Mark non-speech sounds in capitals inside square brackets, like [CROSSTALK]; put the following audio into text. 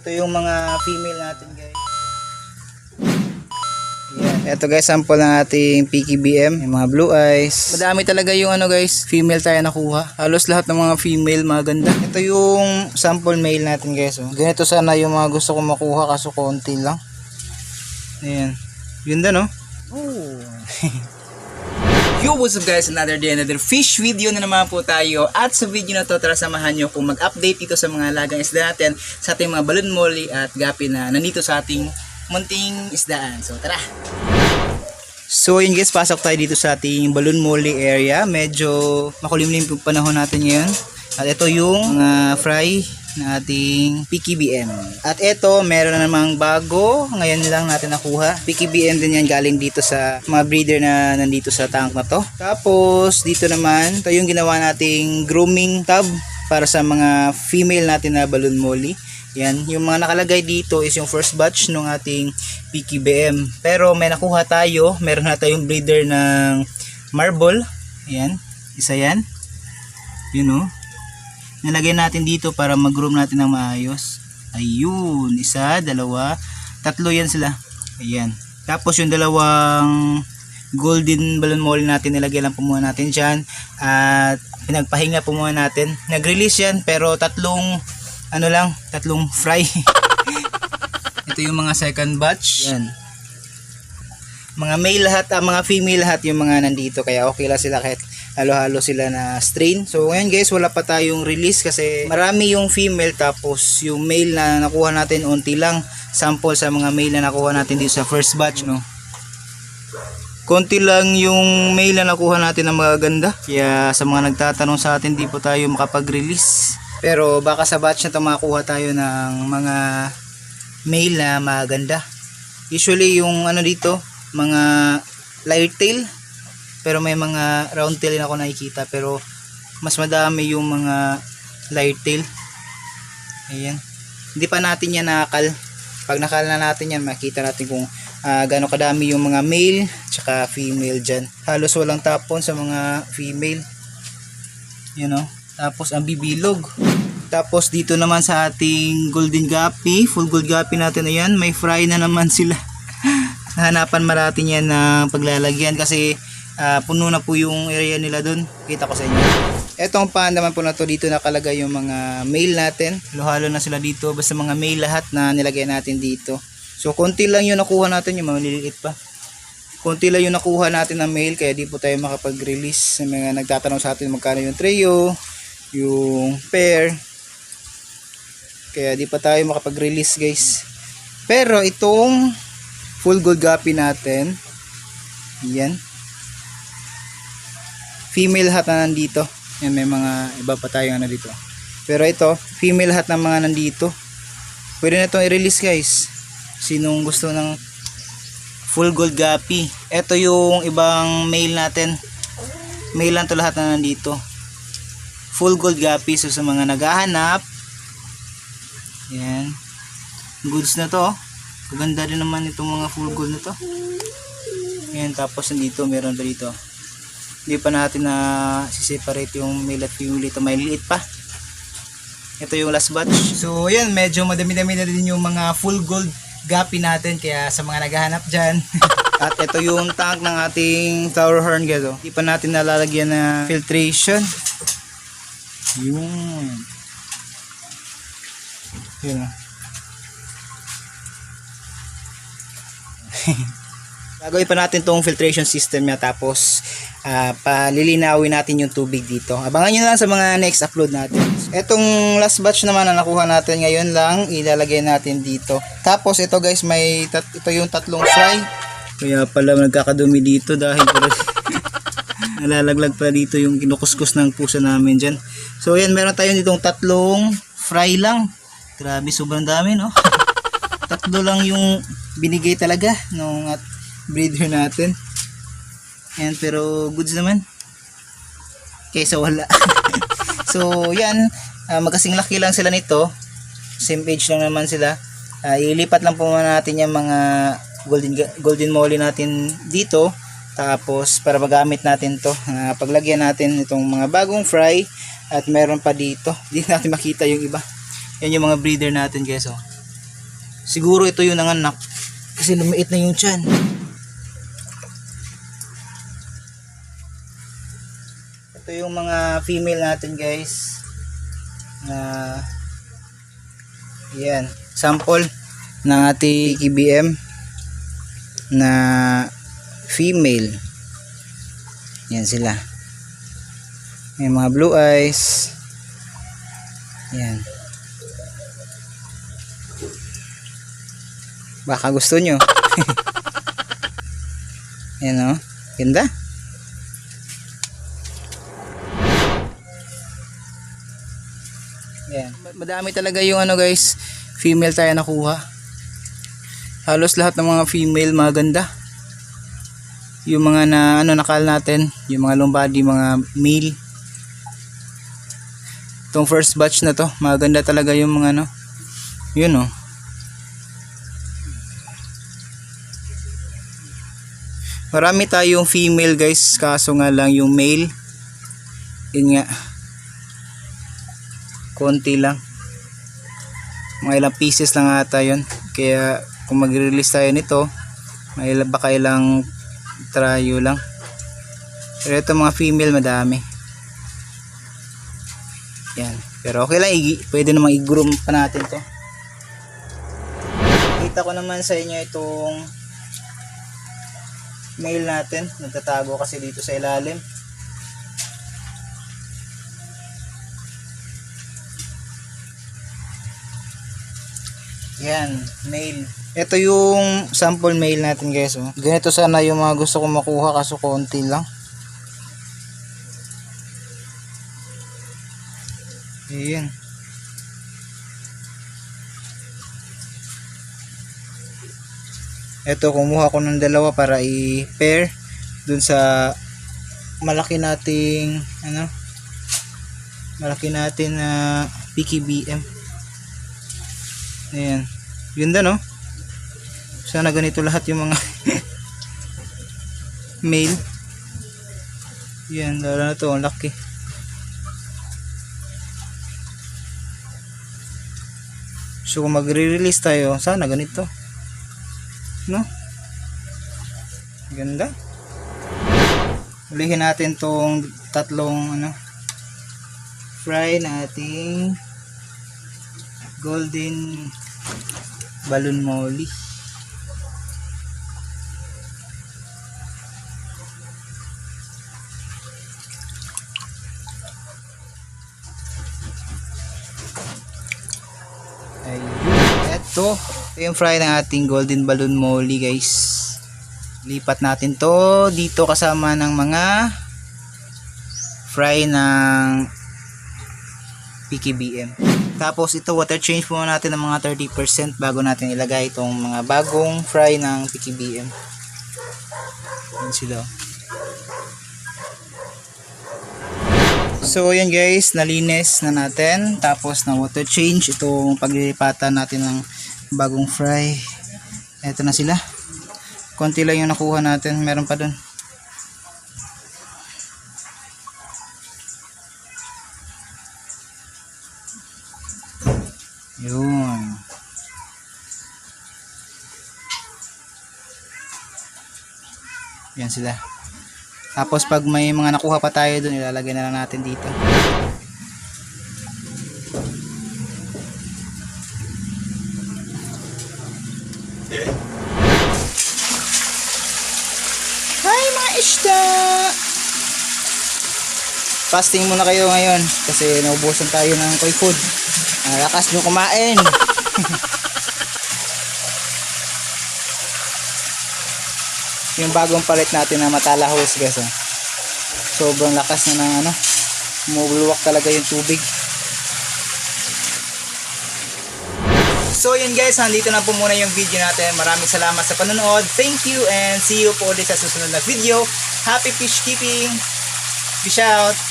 Ito yung mga female natin guys. Yan. Ito guys, sample ng ating PKBM. Yung mga blue eyes. Madami talaga yung ano guys, female tayo nakuha. Halos lahat ng mga female maganda. Ito yung sample male natin guys. Oh. Ganito sana yung mga gusto ko makuha kaso konti lang. Ayan. Ganda no? Oh. [LAUGHS] Yo, what's up guys? Another day, another fish video na naman po tayo. At sa video na to, tara samahan nyo kung mag-update dito sa mga lagang isda natin sa ating mga balon molly at gapi na nandito sa ating munting isdaan. So tara! So yun guys, pasok tayo dito sa ating Balloon Molly area. Medyo makulimlim yung panahon natin ngayon. At ito yung mga fry na ating PKBM. At ito, meron na namang bago. Ngayon lang natin nakuha. PKBM din yan galing dito sa mga breeder na nandito sa tank na to. Tapos dito naman, ito yung ginawa nating grooming tub para sa mga female natin na Balloon Molly. Yan, yung mga nakalagay dito is yung first batch ng ating PKBM. Pero may nakuha tayo, meron na tayong breeder ng marble. Yan, isa yan. Yun o. Nilagay natin dito para mag-groom natin ng maayos. Ayun, isa, dalawa, tatlo yan sila. Ayan. Tapos yung dalawang golden balloon molly natin, nilagay lang po muna natin dyan. At pinagpahinga po muna natin. Nag-release yan pero tatlong ano lang, tatlong fry. [LAUGHS] Ito yung mga second batch. Yan. Mga male lahat, ah, mga female lahat yung mga nandito. Kaya okay lang sila kahit halo-halo sila na strain. So ngayon guys, wala pa tayong release kasi marami yung female tapos yung male na nakuha natin unti lang. Sample sa mga male na nakuha natin dito sa first batch, no? konti lang yung mail na nakuha natin na magaganda. Kaya sa mga nagtatanong sa atin, di po tayo makapag-release. Pero baka sa batch na to makakuha tayo ng mga mail na maganda. Usually yung ano dito, mga light tail. Pero may mga round tail na ako nakikita. Pero mas madami yung mga light tail. Ayan. Hindi pa natin yan nakakal. Pag nakal na natin yan, makita natin kung uh, gaano kadami yung mga male tsaka female dyan. Halos walang tapon sa mga female. You know? Tapos ang bibilog. Tapos dito naman sa ating golden guppy, full gold guppy natin na yan, may fry na naman sila. [LAUGHS] Hanapan marati yan na paglalagyan kasi uh, puno na po yung area nila doon. Kita ko sa inyo. Etong pan naman po na to dito nakalagay yung mga male natin. Halo-halo na sila dito basta mga male lahat na nilagay natin dito. So konti lang yung nakuha natin yung maliliit pa. Konti lang yung nakuha natin ng male kaya di po tayo makapag-release sa mga nagtatanong sa atin magkano yung trio, yung pair. Kaya di pa tayo makapag-release guys. Pero itong full gold guppy natin, yan. Female hat na nandito. Yan may mga iba pa tayo na dito. Pero ito, female hat ng mga nandito. Pwede na itong i-release guys. Sinong gusto ng full gold gapi? Ito yung ibang mail natin. Mail lang to lahat na nandito. Full gold gapi. So sa mga naghahanap yan. Goods na to maganda rin naman itong mga full gold na to. Yan tapos nandito meron pa dito hindi pa natin na siseparate yung male at female ito may liit pa. Ito yung last batch. So yan medyo madami-dami na din yung mga full gold gapi natin kaya sa mga naghahanap dyan. [LAUGHS] At ito yung tank ng ating tower horn gado hindi pa natin nalalagyan na filtration. Yun. Yun o gagawin pa natin tong filtration system niya tapos uh, palilinawin natin yung tubig dito. Abangan nyo lang sa mga next upload natin. Etong last batch naman na nakuha natin ngayon lang ilalagay natin dito. Tapos ito guys may tat ito yung tatlong fry. Kaya pala nagkakadumi dito dahil [LAUGHS] nalalaglag pala dito yung kinukuskus ng pusa namin dyan. So yan meron tayong ditong tatlong fry lang. Grabe sobrang dami no? [LAUGHS] Tatlo lang yung binigay talaga nung at breeder natin yan pero goods naman. Kaysa wala. [LAUGHS] So yan. Uh, magkasing laki lang sila nito. Same age lang naman sila. Uh, ilipat lang po natin yung mga golden golden molly natin dito. Tapos para magamit natin to uh, paglagyan natin itong mga bagong fry at meron pa dito. [LAUGHS] Hindi natin makita yung iba. Yan yung mga breeder natin guys oh. Siguro ito yung nanganak. Kasi lumiit na yung tiyan. Ito yung mga female natin guys. Na yan. Sample ng ating KBM na female. Yan sila. May mga blue eyes. Yan. Baka gusto nyo. [LAUGHS] Yan o. Ganda. Madami talaga yung ano guys. Female tayo nakuha. Halos lahat ng mga female maganda. Yung mga na ano nakal natin. Yung mga lumbadi, mga male. Itong first batch na to. Maganda talaga yung mga ano. Yun oh. Marami tayong female guys, kaso nga lang yung male, yun nga, konti lang. Mga ilang pieces lang ata yun. Kaya kung mag-release tayo nito, may ilang, baka ilang tryo lang. Pero ito mga female madami. Yan. Pero okay lang, igi, pwede namang i-groom pa natin to. Kita ko naman sa inyo itong mail natin. Nagtatago kasi dito sa ilalim. Yan, mail. Ito yung sample mail natin guys. Oh. Ganito sana yung mga gusto kong makuha kaso konti lang. Ayan. Ito kumuha ko ng dalawa para i-pair dun sa malaki nating ano malaki natin na PKBM. Ayan. Ganda no? Sana ganito lahat yung mga [LAUGHS] male. Yan, lalo na to, ang laki. So kung magre-release tayo, sana ganito. No? Ganda. Ulihin natin tong tatlong ano fry na golden balloon molly. Ayun. Ito yung fry ng ating golden balloon molly guys. Lipat natin to dito kasama ng mga fry ng PKBM. Tapos ito water change muna natin ng mga 30% bago natin ilagay itong mga bagong fry ng PKBM. Yan sila. So yan guys, nalinis na natin. Tapos na water change itong paglilipatan natin ng bagong fry. Ito na sila. Konti lang yung nakuha natin. Meron pa dun. Yun. Yan sila. Tapos pag may mga nakuha pa tayo dun, ilalagay na lang natin dito. Hi mga isda! Fasting muna kayo ngayon kasi naubusan tayo ng koi food. Ah, lakas nyo kumain! [LAUGHS] yung bagong palit natin na matalahos guys oh. sobrang lakas na ng ano bumubulwak talaga yung tubig So yun guys, nandito na po muna yung video natin. Maraming salamat sa panonood. Thank you and see you po ulit sa susunod na video. Happy fish keeping! Peace out!